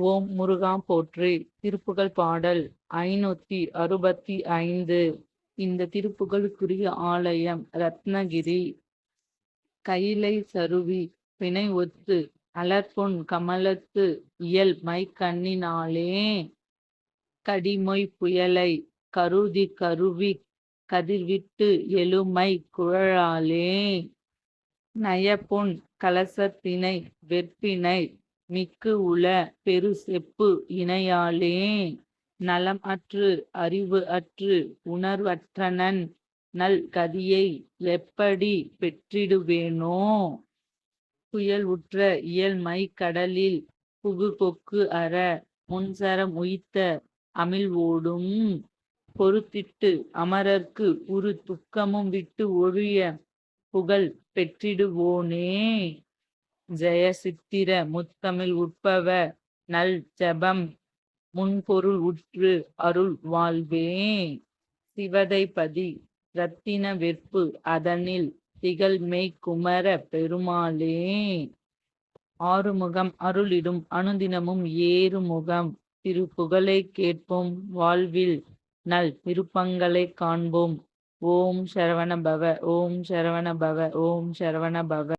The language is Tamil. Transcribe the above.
ஓம் முருகா போற்றி. திருப்புகழ் பாடல் ஐநூத்தி அறுபத்தி ஐந்து. இந்த திருப்புகழுக்குரிய ஆலயம் ரத்னகிரி. கைலை சருவி பிணை ஒத்து அலர்பொன் கமலத்து இயல் மை கண்ணினாலே கடிமொய் புயலை கருதி கருவி கதிர்விட்டு எழுமை குழலாலே. நயப்பொன் கலசத்தினை வெற்பினை மிக்கு உள பெரு செப்பு இணையாலே நலம் அற்று அறிவு அற்று உணர்வற்றனன் நல் கதியை எப்படி பெற்றிடுவேனோ? புயல் உற்ற இயல் மை கடலில் புகு கொக்கு அற முன்சரம் உய்த்த அமிழ்வோடும் பொறுத்திட்டு அமரர்க்கு உரு துக்கமும் விட்டு ஒழிய புகழ் பெற்றிடுவோனே. ஜெய சித்திர முத்தமிழ் உட்பவ நல் ஜபம் முன்பொருள் உற்று அருள் வாழ்வே. சிவதைபதி ரத்தின வெற்பு அதனில் திகழ்மெய் குமர பெருமாளே. ஆறுமுகம் அருளிடும் அனுதினமும் ஏறுமுகம் திரு புகழை கேட்போம் வாழ்வில் நல் விருப்பங்களை காண்போம். ஓம் சரவண பவ ஓம் சரவண பவ ஓம் சரவண பவ